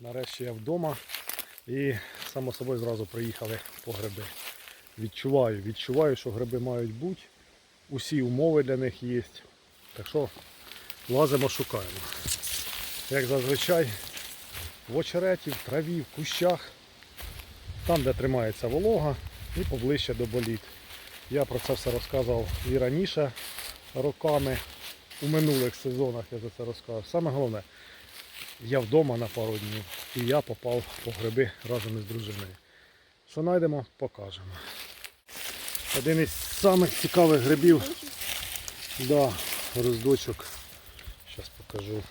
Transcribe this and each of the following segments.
Нарешті я вдома і само собою зразу приїхали по гриби. Відчуваю, відчуваю, що гриби мають бути. Усі умови для них є. Так що лазимо, шукаємо. Як зазвичай, в очереті, в траві, в кущах, там, де тримається волога і поближче до боліт. Я про це все розказував і раніше роками, у минулих сезонах я за це розказував. Саме головне, я вдома на пару днів і я попав по гриби разом із дружиною. Що знайдемо, покажемо. Один із самих цікавих грибів, да, роздочок. Зараз покажу.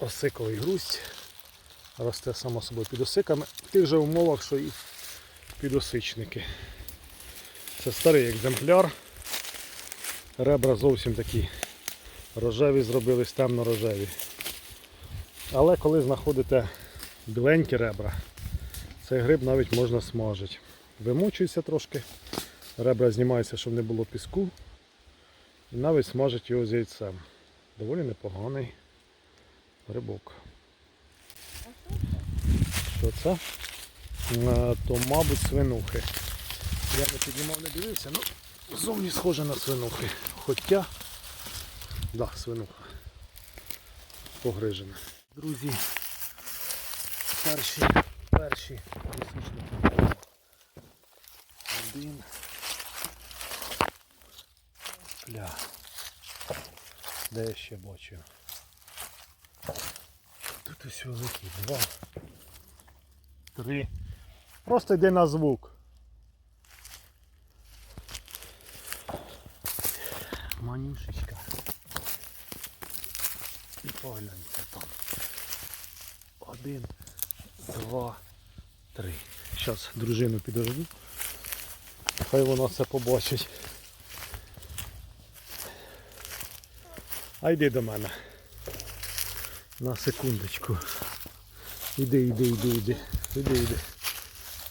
Осиковий грусть. Росте само собою під осиками. В тих же умовах, що і підосичники. Це старий екземпляр. Ребра зовсім такі рожеві зробились, темно-рожеві. Але коли знаходите біленькі ребра, цей гриб навіть можна смажити. Вимочується трошки, ребра знімаються, щоб не було піску. І навіть смажить його з яйцем. Доволі непоганий грибок. Що це? Е, То, мабуть, свинухи. Я не піднімав, не дивився, ну зовні схоже на свинухи. Хоча, да, свинуха. Погрижена. Друзі, перші, перші лісичники. Один. Пля. Де я ще бачу? Тут ось великий. Два. Три. Просто йди на звук. Манюшечка. Погляньте там. Один, два, три. Зараз дружину підожду. Хай вона це побачить. А йди до мене. На секундочку. Іди, іди, іди, іди. Іди, іди.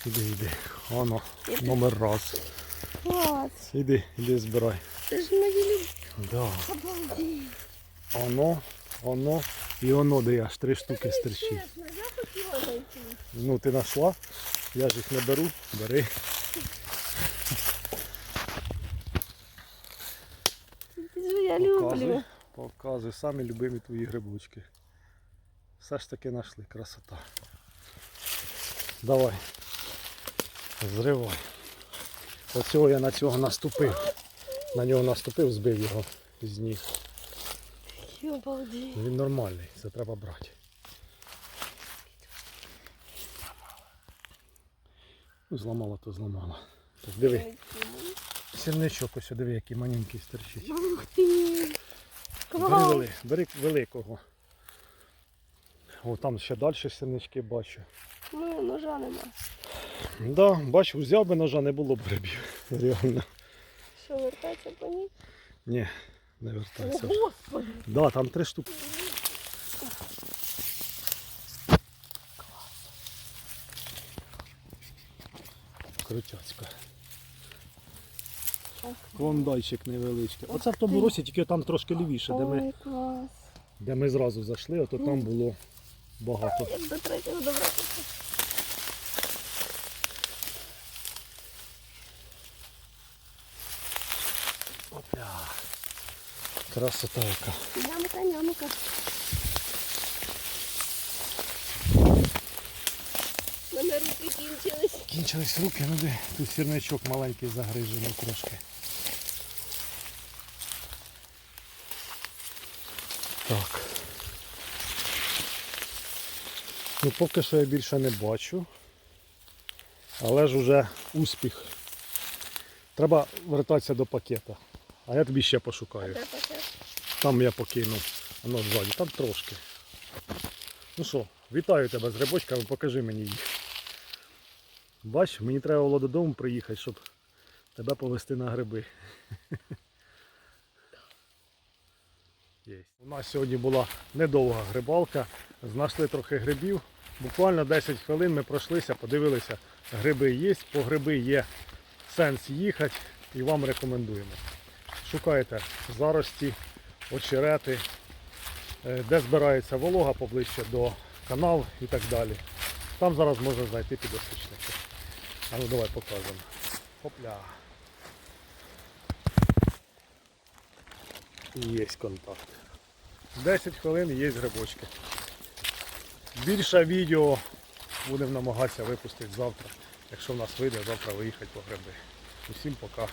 Іди, іди. Оно, номер раз. Клас, Іди, іди збирай. це ж мої любі. Да. Обалдеть. Оно, оно і оно, де аж три штуки стерчить. Я. Ну ти знайшла, я ж їх не беру, бери. Я люблю. показуй, самі любимі твої грибочки. Все ж таки знайшли, красота. Давай. Зривай. Оцього я на цього наступив. На нього наступив, збив його з ніг. Обалдеть. Він нормальний, це треба брати. Ну, зламала, то зламала. Так, диви, сірничок ось диви, який маленький стерчить. Ух ти. Бери, вели, бери великого. О, там ще далі сірнички бачу. Ну, ножа нема. Да, бачу, взяв би ножа, не було б грибів. Реально. Що, вертатися по ній? Ні, не О, вертайся. Господи. Да, там три штуки. Крутяцька. Клондайчик невеличкий. Оце в тому році тільки там трошки лівіше, де ми, клас. де ми зразу зайшли, а то там було багато. Як до третього добратися. Опля. Красота яка. Нямка, нямка. У мене руки кінчились. Кінчились руки, ну де тут сірничок маленький загрижений трошки. Так. Ну поки що я більше не бачу. Але ж уже успіх. Треба вертатися до пакета. А я тобі ще пошукаю. Там я покинув. Воно ззаді, там трошки. Ну що, вітаю тебе з грибочками, покажи мені їх. Бач, мені треба було додому приїхати, щоб тебе повезти на гриби. У нас сьогодні була недовга грибалка. Знайшли трохи грибів. Буквально 10 хвилин ми пройшлися, подивилися, гриби є, по гриби є сенс їхати і вам рекомендуємо. Шукайте зарості, очерети, е, де збирається волога поближче до канал і так далі. Там зараз можна знайти підосичники. А ну давай покажемо. Хопля. Є контакт. 10 хвилин є грибочки. Більше відео будемо намагатися випустити завтра. Якщо в нас вийде, завтра виїхати по гриби. Усім пока.